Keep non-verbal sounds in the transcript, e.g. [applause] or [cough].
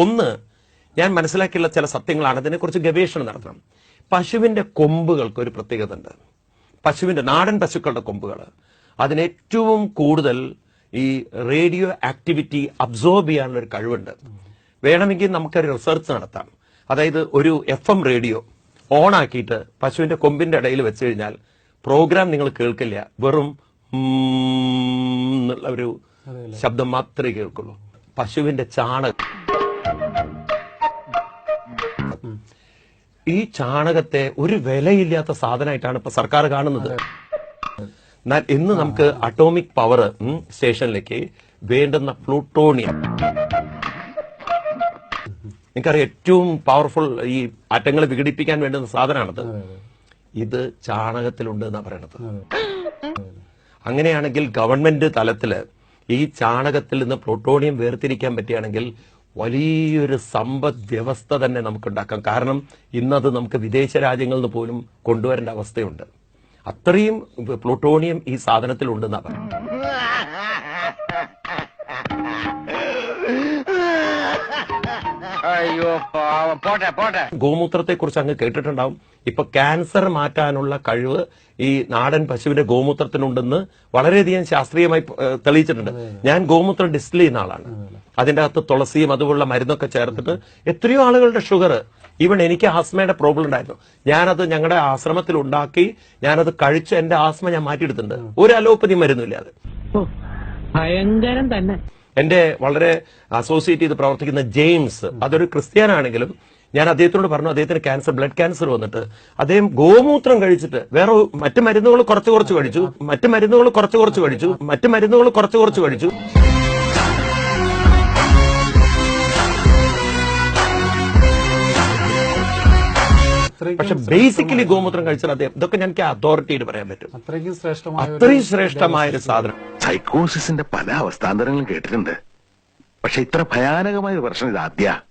ഒന്ന് ഞാൻ മനസ്സിലാക്കിയുള്ള ചില സത്യങ്ങളാണ്. അതിനെക്കുറിച്ച് ഗവേഷണം നടത്തണം. പശുവിന്റെ കൊമ്പുകൾക്ക് ഒരു പ്രത്യേകത ഉണ്ട് പശുവിന്റെ നാടൻ പശുക്കളുടെ കൊമ്പുകൾ അതിനേറ്റവും കൂടുതൽ ഈ റേഡിയോ ആക്ടിവിറ്റി അബ്സോർബ് ചെയ്യാനുള്ള ഒരു കഴിവുണ്ട്. വേണമെങ്കിൽ നമുക്കൊരു റിസർച്ച് നടത്താം. അതായത് ഒരു എഫ് എം റേഡിയോ ഓൺ ആക്കിയിട്ട് പശുവിന്റെ കൊമ്പിന്റെ ഇടയിൽ വെച്ച് കഴിഞ്ഞാൽ പ്രോഗ്രാം നിങ്ങൾ കേൾക്കില്ല. വെറും എന്നുള്ള ഒരു ശബ്ദം മാത്രമേ കേൾക്കുള്ളൂ. പശുവിന്റെ ചാണകം. ഈ ചാണകത്തെ ഒരു വിലയില്ലാത്ത സാധനമായിട്ടാണ് ഇപ്പൊ സർക്കാർ കാണുന്നത്. എന്നാൽ ഇന്ന് നമുക്ക് അറ്റോമിക് പവർ സ്റ്റേഷനിലേക്ക് വേണ്ടുന്ന പ്ലൂട്ടോണിയം എനിക്കറിയാം ഏറ്റവും പവർഫുൾ ഈ ആറ്റങ്ങളെ വിഘടിപ്പിക്കാൻ വേണ്ടുന്ന സാധനമാണത്. ഇത് ചാണകത്തിലുണ്ട് എന്നാ പറയണത്. അങ്ങനെയാണെങ്കിൽ ഗവൺമെന്റ് തലത്തിൽ ഈ ചാണകത്തിൽ നിന്ന് പ്ലൂട്ടോണിയം വേർതിരിക്കാൻ പറ്റുകയാണെങ്കിൽ വലിയൊരു സമ്പദ് വ്യവസ്ഥ തന്നെ നമുക്ക് ഉണ്ടാക്കാം കാരണം ഇന്നത് നമുക്ക് വിദേശ രാജ്യങ്ങളിൽ നിന്ന് പോലും കൊണ്ടുവരേണ്ട അവസ്ഥയുണ്ട്. അത്രയും പ്ലൂട്ടോണിയം ഈ സാധനത്തിലുണ്ടെന്നാണ് പറയുന്നത്. [laughs] അയ്യോ പാവം. പോട്ടെ പോട്ടെ. ഗോമൂത്രത്തെ കുറിച്ച് അങ്ങ് കേട്ടിട്ടുണ്ടാവും. ഇപ്പൊ ക്യാൻസർ മാറ്റാനുള്ള കഴിവ് ഈ നാടൻ പശുവിന്റെ ഗോമൂത്രത്തിനുണ്ടെന്ന് വളരെയധികം ശാസ്ത്രീയമായി തെളിയിച്ചിട്ടുണ്ട്. ഞാൻ ഗോമൂത്രം ഡിസ്റ്റിൽ ചെയ്യുന്ന ആളാണ്. അതിന്റെ അകത്ത് തുളസിയും അതുപോലുള്ള മരുന്നൊക്കെ ചേർത്തിട്ട് എത്രയോ ആളുകളുടെ ഷുഗർ ഈവൻ എനിക്ക് ആസ്മയുടെ പ്രോബ്ലം ഉണ്ടായിരുന്നു. ഞാനത് ഞങ്ങളുടെ ആശ്രമത്തിൽ ഉണ്ടാക്കി ഞാനത് കഴിച്ച് എന്റെ ആസ്മ ഞാൻ മാറ്റിയെടുത്തിട്ടുണ്ട്. ഒരു അലോപ്പതി മരുന്നില്ല അത്. ഭയങ്കരം തന്നെ. എന്റെ വളരെ അസോസിയേറ്റ് ചെയ്ത് പ്രവർത്തിക്കുന്ന ജെയിംസ് അതൊരു ക്രിസ്ത്യാനാണെങ്കിലും ഞാൻ അദ്ദേഹത്തിനോട് പറഞ്ഞു അദ്ദേഹത്തിന് ക്യാൻസർ ബ്ലഡ് ക്യാൻസർ വന്നിട്ട് അദ്ദേഹം ഗോമൂത്രം കഴിച്ചിട്ട് വേറെ മറ്റു മരുന്നുകൾ കുറച്ച് കുറച്ച് കഴിച്ചു മറ്റു മരുന്നുകൾ കുറച്ച് കുറച്ച് കഴിച്ചു മറ്റു മരുന്നുകൾ കുറച്ച് കുറച്ച് കഴിച്ചു. പക്ഷെ ബേസിക്കലി ഗോമൂത്രം കഴിച്ചാൽ അദ്ദേഹം ഇതൊക്കെ എനിക്ക് അതോറിറ്റിയിൽ പറയാൻ പറ്റും. അത്രയും ശ്രേഷ്ഠമായ ഒരു അത്രയും ശ്രേഷ്ഠമായ ഒരു സാധനം. സൈക്കോസിന്റെ പല അവസ്ഥാന്തരങ്ങളും കേട്ടിട്ടുണ്ട്. പക്ഷെ ഇത്ര ഭയാനകമായ ഒരു പ്രശ്നം ഇത് ആദ്യ